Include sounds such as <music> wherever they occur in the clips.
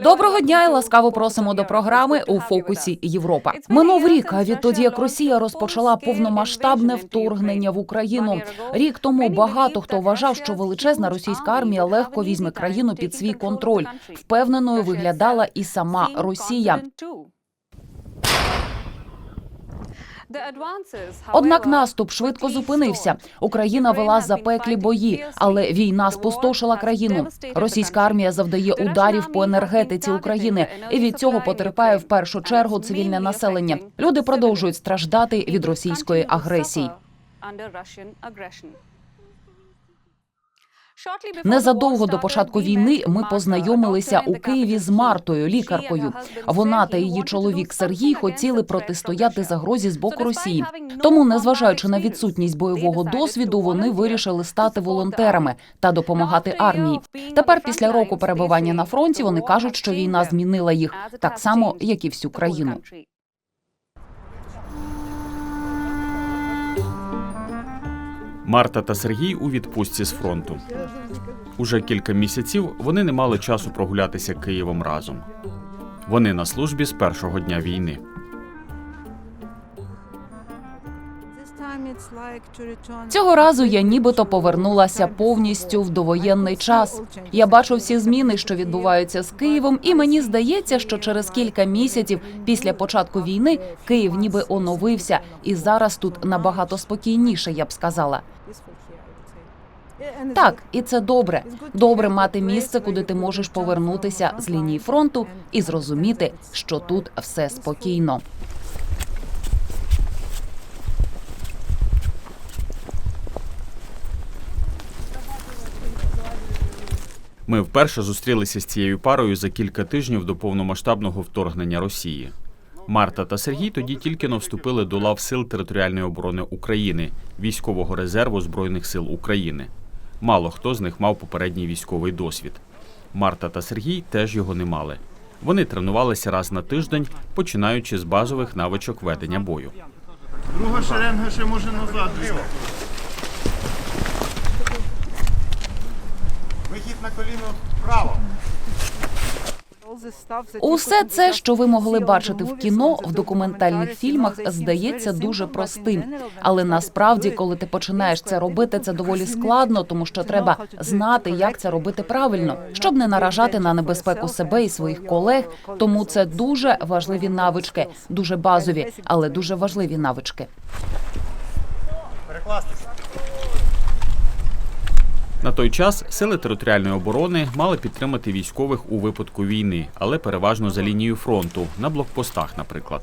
Доброго дня і ласкаво просимо до програми у фокусі Європа. Минув рік, а відтоді як Росія розпочала повномасштабне вторгнення в Україну. Рік тому багато хто вважав, що величезна російська армія легко візьме країну під свій контроль. Впевненою виглядала і сама Росія. Однак наступ швидко зупинився. Україна вела запеклі бої, але війна спустошила країну. Російська армія завдає ударів по енергетиці України, і від цього потерпає в першу чергу цивільне населення. Люди продовжують страждати від російської агресії. Незадовго до початку війни ми познайомилися у Києві з Мартою, лікаркою. Вона та її чоловік Сергій хотіли протистояти загрозі з боку Росії. Тому, незважаючи на відсутність бойового досвіду, вони вирішили стати волонтерами та допомагати армії. Тепер, після року перебування на фронті, вони кажуть, що війна змінила їх так само, як і всю країну. Марта та Сергій у відпустці з фронту. Уже кілька місяців вони не мали часу прогулятися Києвом разом. Вони на службі з першого дня війни. Цього разу я нібито повернулася повністю в довоєнний час. Я бачу всі зміни, що відбуваються з Києвом, і мені здається, що через кілька місяців після початку війни Київ ніби оновився, і зараз тут набагато спокійніше, я б сказала. Так, і це добре. Добре мати місце, куди ти можеш повернутися з лінії фронту і зрозуміти, що тут все спокійно. Ми вперше зустрілися з цією парою за кілька тижнів до повномасштабного вторгнення Росії. Марта та Сергій тоді тільки но вступили до лав Сил територіальної оборони України, військового резерву Збройних сил України. Мало хто з них мав попередній військовий досвід. Марта та Сергій теж його не мали. Вони тренувалися раз на тиждень, починаючи з базових навичок ведення бою. Друга шеренга ще може назад. Вихід на коліно вправо. Усе це, що ви могли бачити в кіно, в документальних фільмах, здається дуже простим. Але насправді, коли ти починаєш це робити, це доволі складно, тому що треба знати, як це робити правильно, щоб не наражати на небезпеку себе і своїх колег. Тому це дуже важливі навички, дуже базові, але дуже важливі навички. Перекластися. На той час сили територіальної оборони мали підтримати військових у випадку війни, але переважно за лінією фронту, на блокпостах, наприклад.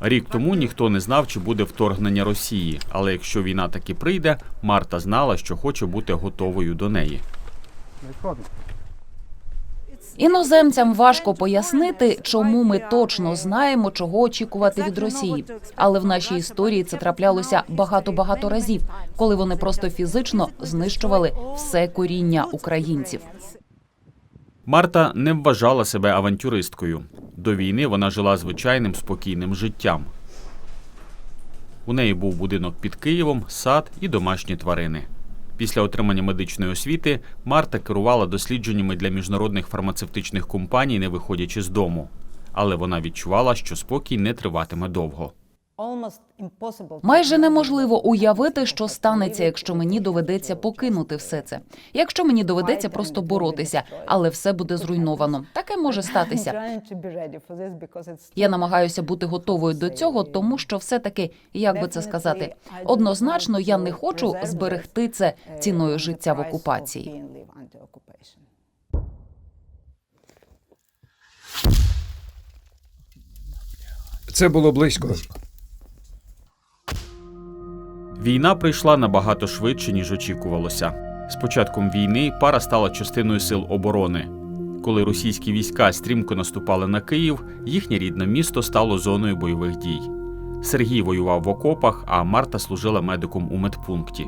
Рік тому ніхто не знав, чи буде вторгнення Росії, але якщо війна таки прийде, Марта знала, що хоче бути готовою до неї. Іноземцям важко пояснити, чому ми точно знаємо, чого очікувати від Росії. Але в нашій історії це траплялося багато багато разів, коли вони просто фізично знищували все коріння українців. Марта не вважала себе авантюристкою. До війни вона жила звичайним спокійним життям. У неї був будинок під Києвом, сад і домашні тварини. Після отримання медичної освіти Марта керувала дослідженнями для міжнародних фармацевтичних компаній, не виходячи з дому. Але вона відчувала, що спокій не триватиме довго. Майже неможливо уявити, що станеться, якщо мені доведеться покинути все це. Якщо мені доведеться просто боротися, але все буде зруйновано. Таке може <laughs> статися. Я намагаюся бути готовою до цього, тому що все-таки, як би це сказати, однозначно я не хочу зберегти це ціною життя в окупації. Це було близько. Війна прийшла набагато швидше, ніж очікувалося. З початком війни пара стала частиною сил оборони. Коли російські війська стрімко наступали на Київ, їхнє рідне місто стало зоною бойових дій. Сергій воював в окопах, а Марта служила медиком у медпункті.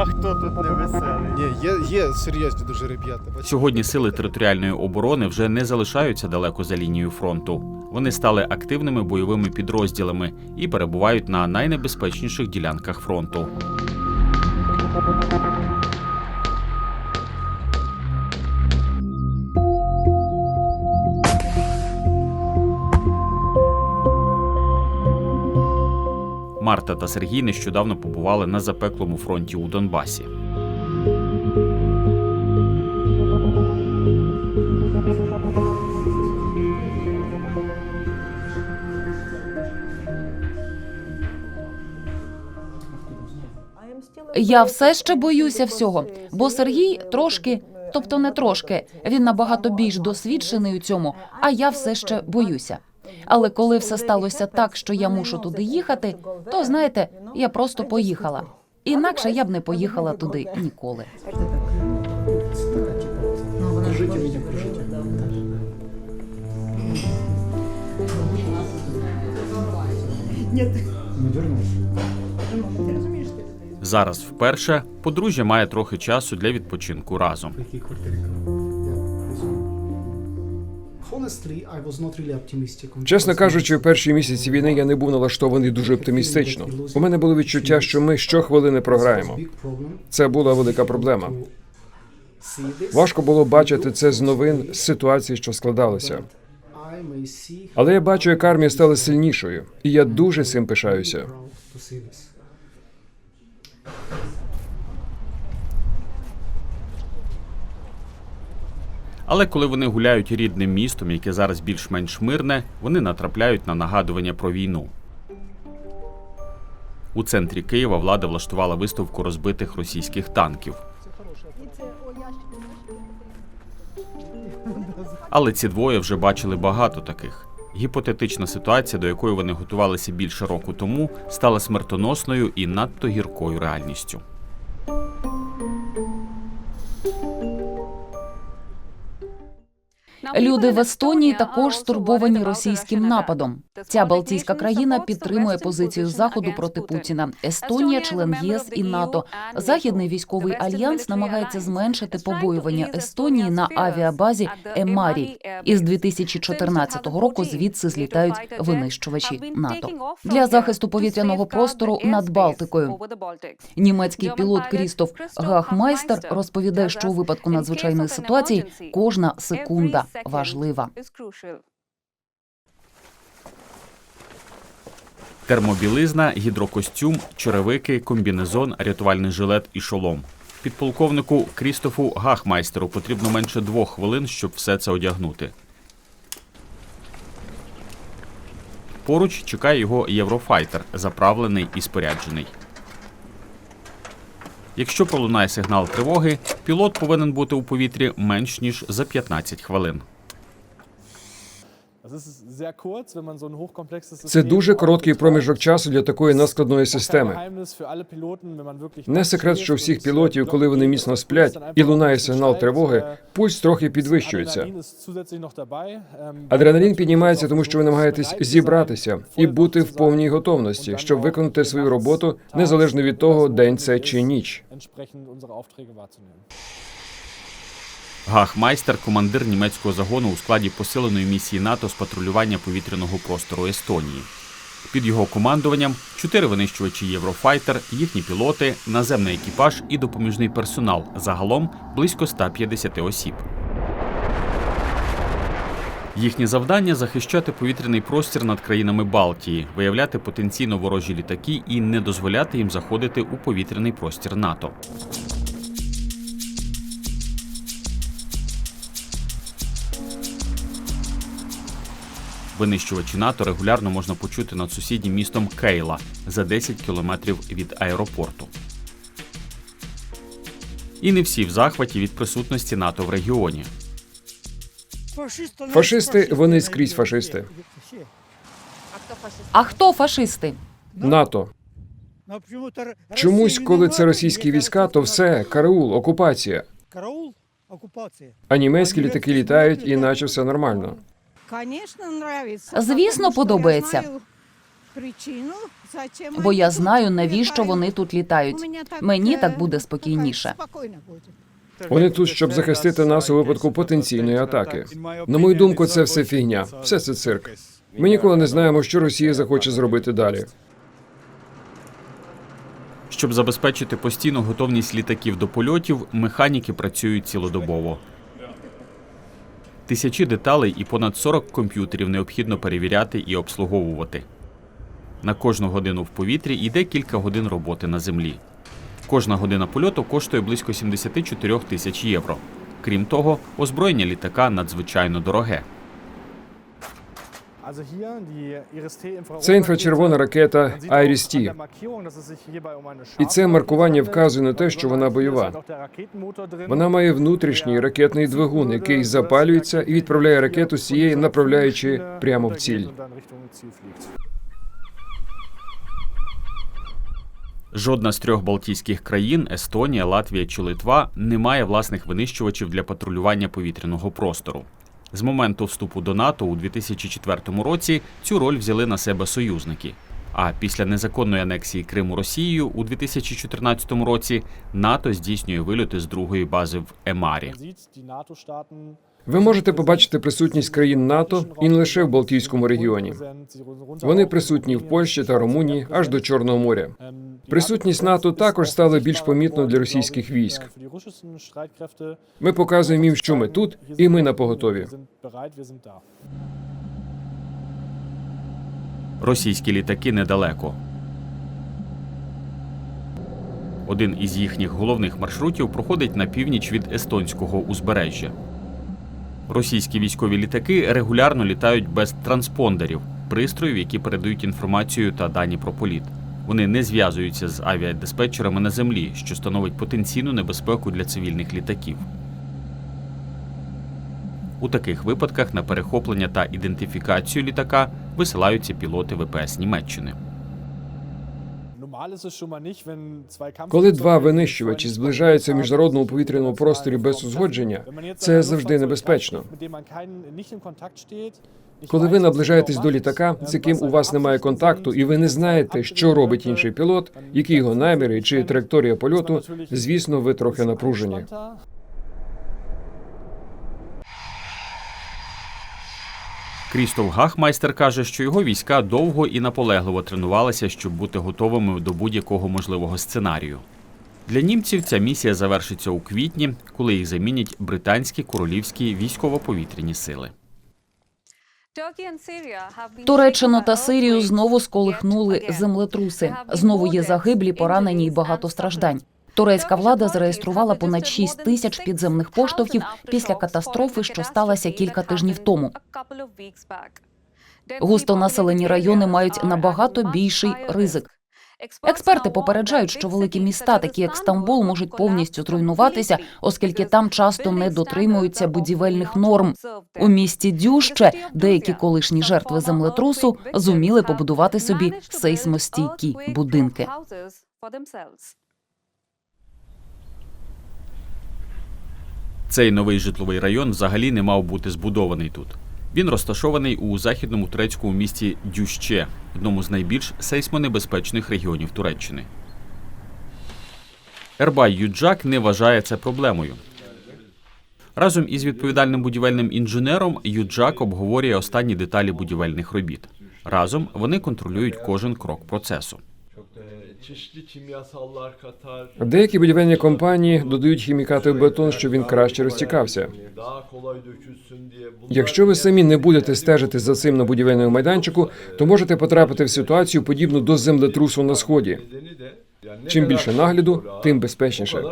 А хто тут не веселий? Ні, є, є серйозні дуже ребята. Сьогодні сили територіальної оборони вже не залишаються далеко за лінією фронту. Вони стали активними бойовими підрозділами і перебувають на найнебезпечніших ділянках фронту. Марта та Сергій нещодавно побували на запеклому фронті у Донбасі. Я все ще боюся всього, бо Сергій трошки, тобто не трошки, він набагато більш досвідчений у цьому, а я все ще боюся. Але коли все сталося так, що я мушу туди їхати, то знаєте, я просто поїхала. Інакше я б не поїхала туди ніколи. Зараз вперше подружжя має трохи часу для відпочинку разом. Чесно кажучи, в перші місяці війни я не був налаштований дуже оптимістично. У мене було відчуття, що ми щохвилини програємо. Це була велика проблема. Важко було бачити це з новин з ситуації, що складалося. Але я бачу, як армія стала сильнішою, і я дуже цим пишаюся. Але коли вони гуляють рідним містом, яке зараз більш-менш мирне, вони натрапляють на нагадування про війну. У центрі Києва влада влаштувала виставку розбитих російських танків. Але ці двоє вже бачили багато таких. Гіпотетична ситуація, до якої вони готувалися більше року тому, стала смертоносною і надто гіркою реальністю. Люди в Естонії також стурбовані російським нападом. Ця Балтійська країна підтримує позицію заходу проти Путіна. Естонія, член ЄС і НАТО. Західний військовий альянс намагається зменшити побоювання Естонії на авіабазі Емарі. Із 2014 року звідси злітають винищувачі НАТО для захисту повітряного простору над Балтикою. Німецький пілот Крістоф Гахмайстер розповідає, що у випадку надзвичайної ситуації кожна секунда важлива. Термобілизна, гідрокостюм, черевики, комбінезон, рятувальний жилет і шолом. Підполковнику Крістофу Гахмайстеру потрібно менше двох хвилин, щоб все це одягнути. Поруч чекає його Єврофайтер, заправлений і споряджений. Якщо пролунає сигнал тривоги, пілот повинен бути у повітрі менш ніж за 15 хвилин. Це дуже короткий проміжок часу для такої надскладної системи. Не секрет, що всіх пілотів, коли вони міцно сплять і лунає сигнал тривоги, пульс трохи підвищується. Адреналін піднімається, тому що ви намагаєтесь зібратися і бути в повній готовності, щоб виконати свою роботу незалежно від того, день це чи ніч. Гахмайстер командир німецького загону у складі посиленої місії НАТО з патрулювання повітряного простору Естонії. Під його командуванням чотири винищувачі Єврофайтер, їхні пілоти, наземний екіпаж і допоміжний персонал. Загалом близько 150 осіб. Їхнє завдання захищати повітряний простір над країнами Балтії, виявляти потенційно ворожі літаки і не дозволяти їм заходити у повітряний простір НАТО. Винищувачі НАТО регулярно можна почути над сусіднім містом Кейла за 10 кілометрів від аеропорту. І не всі в захваті від присутності НАТО в регіоні. Фашисти вони скрізь фашисти. А хто фашисти? НАТО. Чомусь, коли це російські війська, то все караул, окупація. Караул, окупація. А німецькі літаки літають, і наче все нормально. Звісно, подобається. причину, зачем Бо я знаю, навіщо вони тут літають. Мені е, так буде спокійніше. спокійно буде. Вони тут, щоб захистити нас у випадку потенційної атаки. На мою думку, це все фігня, все це цирк. Ми ніколи не знаємо, що Росія захоче зробити далі. Щоб забезпечити постійну готовність літаків до польотів, механіки працюють цілодобово. Тисячі деталей і понад 40 комп'ютерів необхідно перевіряти і обслуговувати. На кожну годину в повітрі йде кілька годин роботи на землі. Кожна година польоту коштує близько 74 тисяч євро. Крім того, озброєння літака надзвичайно дороге. Це інфрачервона ракета Iris-T. І це маркування вказує на те, що вона бойова. Вона має внутрішній ракетний двигун, який запалюється і відправляє ракету з цієї, направляючи прямо в ціль. Жодна з трьох балтійських країн Естонія, Латвія чи Литва не має власних винищувачів для патрулювання повітряного простору. З моменту вступу до НАТО у 2004 році цю роль взяли на себе союзники. А після незаконної анексії Криму Росією у 2014 році НАТО здійснює вильоти з другої бази в Емарі. Ви можете побачити присутність країн НАТО і не лише в Балтійському регіоні. Вони присутні в Польщі та Румунії аж до Чорного моря. Присутність НАТО також стала більш помітною для російських військ. Ми показуємо їм, що ми тут, і ми на поготові. Російські літаки недалеко. Один із їхніх головних маршрутів проходить на північ від естонського узбережжя. Російські військові літаки регулярно літають без транспондерів, пристроїв, які передають інформацію та дані про політ. Вони не зв'язуються з авіадиспетчерами на землі, що становить потенційну небезпеку для цивільних літаків. У таких випадках на перехоплення та ідентифікацію літака висилаються пілоти ВПС Німеччини. Коли два винищувачі зближаються в міжнародному повітряному просторі без узгодження, це завжди небезпечно. Коли ви наближаєтесь до літака, з яким у вас немає контакту, і ви не знаєте, що робить інший пілот, які його наміри чи траєкторія польоту, звісно, ви трохи напружені. Крістоф Гахмайстер каже, що його війська довго і наполегливо тренувалися, щоб бути готовими до будь-якого можливого сценарію. Для німців ця місія завершиться у квітні, коли їх замінять британські королівські військово-повітряні сили. Туреччину та Сирію знову сколихнули землетруси. Знову є загиблі, поранені і багато страждань. Турецька влада зареєструвала понад 6 тисяч підземних поштовхів після катастрофи, що сталася кілька тижнів тому. Густонаселені райони мають набагато більший ризик. Експерти попереджають, що великі міста, такі як Стамбул, можуть повністю зруйнуватися, оскільки там часто не дотримуються будівельних норм. У місті Дюще деякі колишні жертви землетрусу зуміли побудувати собі сейсмостійкі будинки. Цей новий житловий район взагалі не мав бути збудований тут. Він розташований у західному турецькому місті Дюще, одному з найбільш сейсмонебезпечних регіонів Туреччини. Ербай Юджак не вважає це проблемою. Разом із відповідальним будівельним інженером Юджак обговорює останні деталі будівельних робіт. Разом вони контролюють кожен крок процесу. Деякі будівельні компанії додають хімікати в бетон, щоб він краще розтікався. Якщо ви самі не будете стежити за цим на будівельному майданчику, то можете потрапити в ситуацію подібну до землетрусу на сході. Чим більше нагляду, тим безпечніше.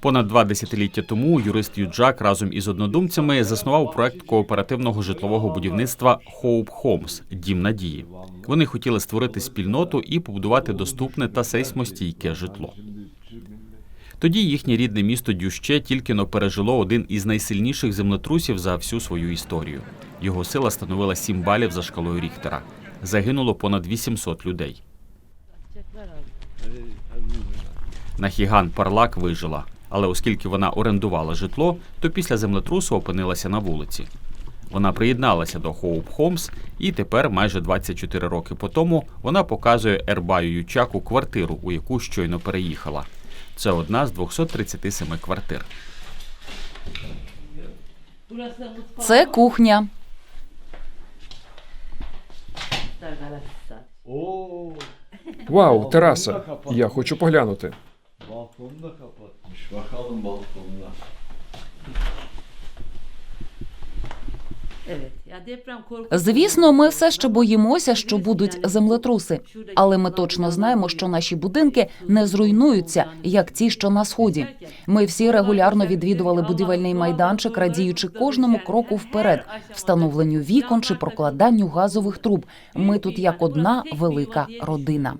Понад два десятиліття тому юрист Юджак разом із однодумцями заснував проект кооперативного житлового будівництва Hope Homes – Дім надії. Вони хотіли створити спільноту і побудувати доступне та сейсмостійке житло. Тоді їхнє рідне місто Дюще тільки но пережило один із найсильніших землетрусів за всю свою історію. Його сила становила 7 балів за шкалою Ріхтера. Загинуло понад 800 людей. Нахіган Парлак вижила, але оскільки вона орендувала житло, то після землетрусу опинилася на вулиці. Вона приєдналася до Hope Homes і тепер, майже 24 роки по тому, вона показує Ербаю Ючаку квартиру, у яку щойно переїхала. Це одна з 237 квартир. Це кухня. Вау, тераса. Я хочу поглянути. Waar gaat een bal vandaan? Eh, Звісно, ми все ще боїмося, що будуть землетруси, але ми точно знаємо, що наші будинки не зруйнуються, як ті, що на сході. Ми всі регулярно відвідували будівельний майданчик, радіючи кожному кроку вперед, встановленню вікон чи прокладанню газових труб. Ми тут як одна велика родина.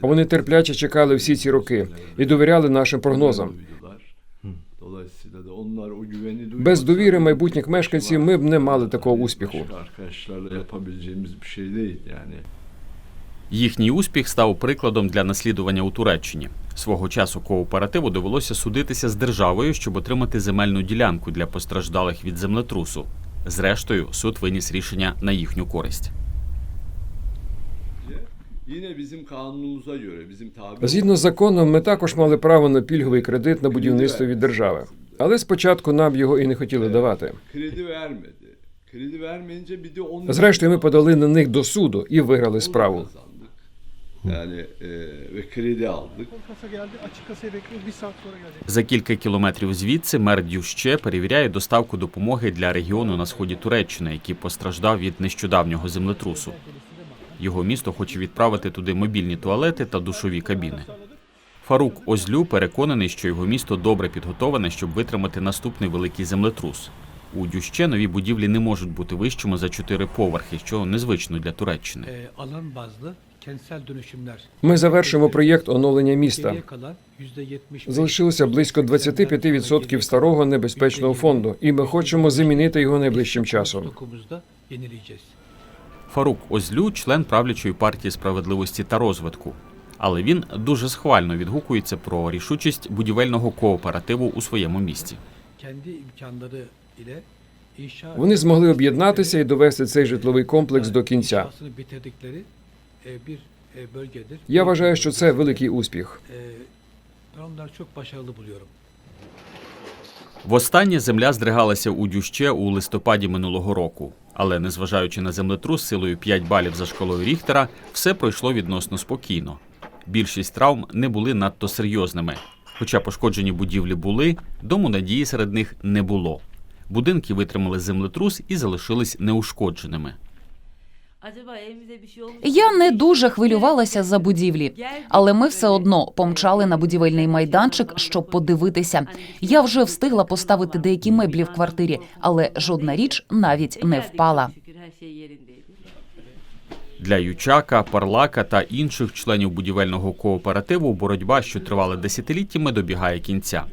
Вони терпляче чекали всі ці роки і довіряли нашим прогнозам. Без довіри майбутніх мешканців ми б не мали такого успіху. Їхній успіх став прикладом для наслідування у Туреччині. Свого часу кооперативу довелося судитися з державою, щоб отримати земельну ділянку для постраждалих від землетрусу. Зрештою, суд виніс рішення на їхню користь. Згідно з законом, ми також мали право на пільговий кредит на будівництво від держави. Але спочатку нам його і не хотіли давати. de onun Зрештою, ми подали на них до суду і виграли справу. gelecek. За кілька кілометрів звідси мер Дюще перевіряє доставку допомоги для регіону на сході Туреччини, який постраждав від нещодавнього землетрусу. Його місто хоче відправити туди мобільні туалети та душові кабіни. Фарук Озлю переконаний, що його місто добре підготоване, щоб витримати наступний великий землетрус. У Дюще нові будівлі не можуть бути вищими за чотири поверхи, що незвично для Туреччини. bazlı. Ми завершимо проєкт оновлення міста. Geriye kalan %75 Залишилося близько 25% старого небезпечного фонду, і ми хочемо замінити його найближчим часом. Фарук Озлю член правлячої партії справедливості та розвитку. Але він дуже схвально відгукується про рішучість будівельного кооперативу у своєму місті. Вони змогли об'єднатися і довести цей житловий комплекс до кінця. e, e. Я вважаю, що це великий успіх. Востаннє земля здригалася у Дюще у листопаді минулого року. Але незважаючи на землетрус силою 5 балів за школою Ріхтера, все пройшло відносно спокійно. Більшість травм не були надто серйозними. Хоча пошкоджені будівлі були, дому надії серед них не було. Будинки витримали землетрус і залишились неушкодженими. Я не дуже хвилювалася за будівлі, але ми все одно помчали на будівельний майданчик, щоб подивитися. Я вже встигла поставити деякі меблі в квартирі, але жодна річ навіть не впала. Для Ючака, Парлака та інших членів будівельного кооперативу боротьба, що тривала десятиліттями, добігає кінця.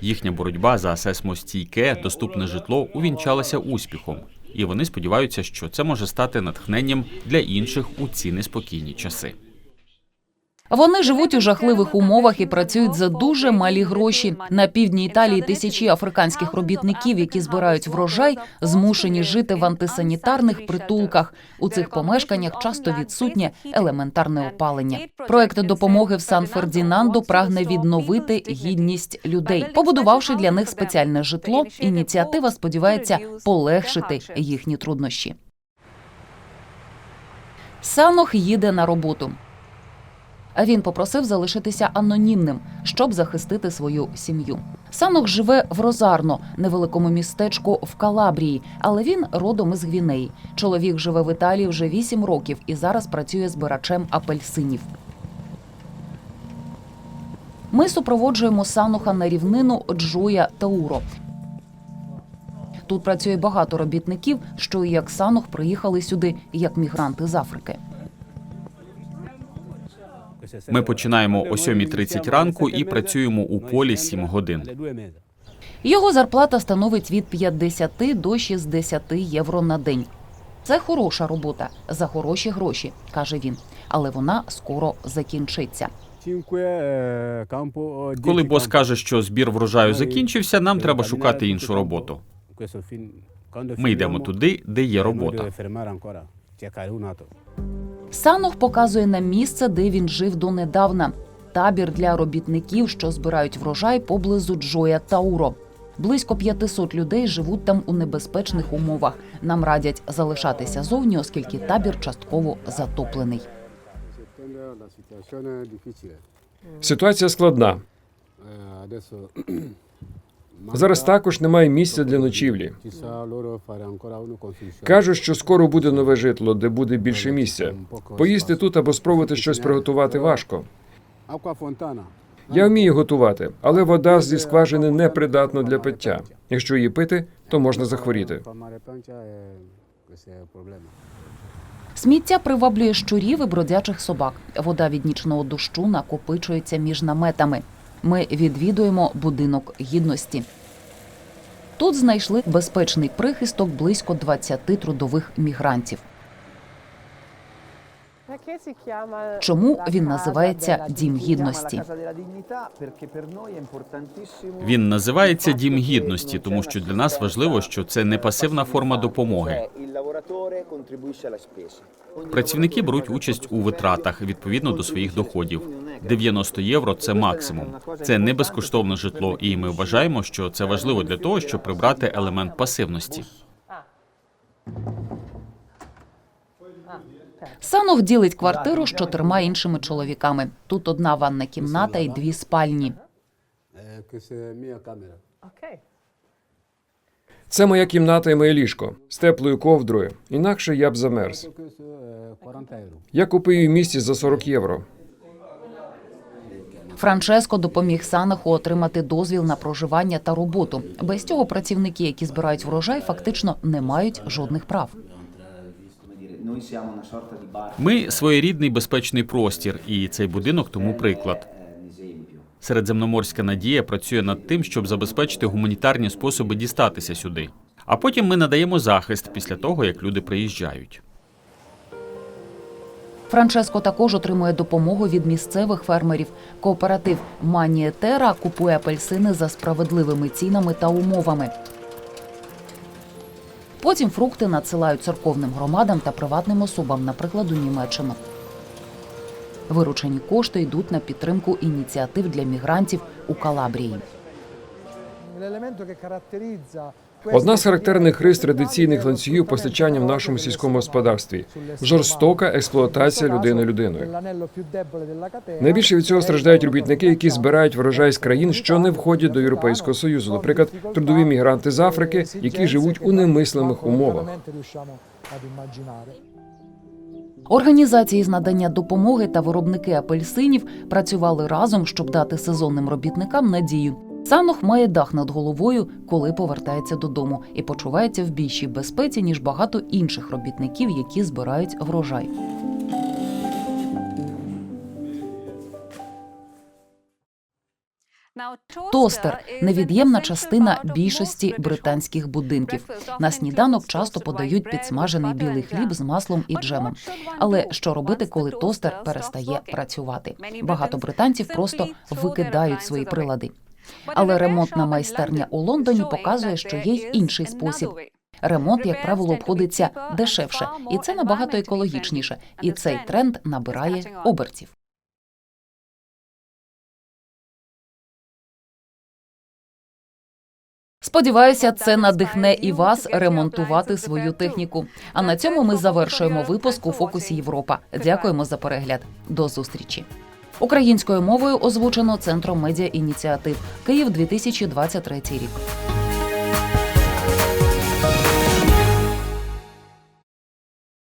Їхня боротьба за сейсмостійке, доступне житло увінчалася успіхом, і вони сподіваються, що це може стати натхненням для інших у ці неспокійні часи. Вони живуть у жахливих умовах і працюють за дуже малі гроші. На півдні Італії тисячі африканських робітників, які збирають врожай, змушені жити в антисанітарних притулках. У цих помешканнях часто відсутнє елементарне опалення. Проект допомоги в Сан Фердінандо прагне відновити гідність людей, побудувавши для них спеціальне житло. Ініціатива сподівається полегшити їхні труднощі. Санох їде на роботу. А Він попросив залишитися анонімним, щоб захистити свою сім'ю. Санок живе в Розарно, невеликому містечку в Калабрії, але він родом із Гвінеї. Чоловік живе в Італії вже 8 років і зараз працює збирачем апельсинів. Ми супроводжуємо Сануха на рівнину Джоя Тауро. Тут працює багато робітників, що як Санух приїхали сюди як мігранти з Африки. Ми починаємо о 7.30 ранку і працюємо у полі 7 годин. Його зарплата становить від 50 до 60 євро на день. Це хороша робота за хороші гроші, каже він. Але вона скоро закінчиться. Коли бос каже, що збір врожаю закінчився, нам треба шукати іншу роботу. Ми йдемо туди, де є робота. Санох показує нам місце, де він жив донедавна. Табір для робітників, що збирають врожай поблизу Джоя Тауро. Близько 500 людей живуть там у небезпечних умовах. Нам радять залишатися зовні, оскільки табір частково затоплений. Ситуація складна. Зараз також немає місця для ночівлі. Кажуть, що скоро буде нове житло, де буде більше місця. Поїсти тут або спробувати щось приготувати важко. Я вмію готувати, але вода зі скважини не придатна для пиття. Якщо її пити, то можна захворіти. Сміття приваблює щурів і бродячих собак. Вода від нічного дощу накопичується між наметами. Ми відвідуємо будинок гідності. Тут знайшли безпечний прихисток близько 20 трудових мігрантів. Чому він називається Дім гідності? Він називається Дім гідності, тому що для нас важливо, що це не пасивна форма допомоги. Працівники беруть участь у витратах відповідно до своїх доходів. 90 євро це максимум. Це не безкоштовне житло, і ми вважаємо, що це важливо для того, щоб прибрати елемент пасивності. Санох ділить квартиру з чотирма іншими чоловіками. Тут одна ванна кімната і дві спальні. Це моя кімната і моє ліжко з теплою ковдрою. Інакше я б замерз. Questo è 40 euro. Я купив її в місті за 40 євро. Франческо допоміг Санаху отримати дозвіл на проживання та роботу. Без цього працівники, які збирають врожай, фактично не мають жодних прав. Ми своєрідний безпечний простір, і цей будинок тому приклад. Середземноморська надія працює над тим, щоб забезпечити гуманітарні способи дістатися сюди. А потім ми надаємо захист після того, як люди приїжджають. Франческо також отримує допомогу від місцевих фермерів. Кооператив Маніетера купує апельсини за справедливими цінами та умовами. Потім фрукти надсилають церковним громадам та приватним особам, наприклад, у Німеччину. Виручені кошти йдуть на підтримку ініціатив для мігрантів у Калабрії. Одна з характерних рис традиційних ланцюгів постачання в нашому сільському господарстві жорстока експлуатація людини людиною. Найбільше від цього страждають робітники, які збирають врожай з країн, що не входять до Європейського союзу. Наприклад, трудові мігранти з Африки, які живуть у немислимих умовах. Організації з надання допомоги та виробники апельсинів працювали разом, щоб дати сезонним робітникам надію. Санох має дах над головою, коли повертається додому, і почувається в більшій безпеці ніж багато інших робітників, які збирають врожай. Тостер невід'ємна частина більшості британських будинків. На сніданок часто подають підсмажений білий хліб з маслом і джемом. Але що робити, коли тостер перестає працювати? Багато британців просто викидають свої прилади. Але ремонтна майстерня у Лондоні показує, що є й інший спосіб. Ремонт, як правило, обходиться дешевше, і це набагато екологічніше. І цей тренд набирає обертів. Сподіваюся, це надихне і вас ремонтувати свою техніку. А на цьому ми завершуємо випуск у фокусі Європа. Дякуємо за перегляд. До зустрічі. Українською мовою озвучено центром медіа ініціатив Київ 2023 рік.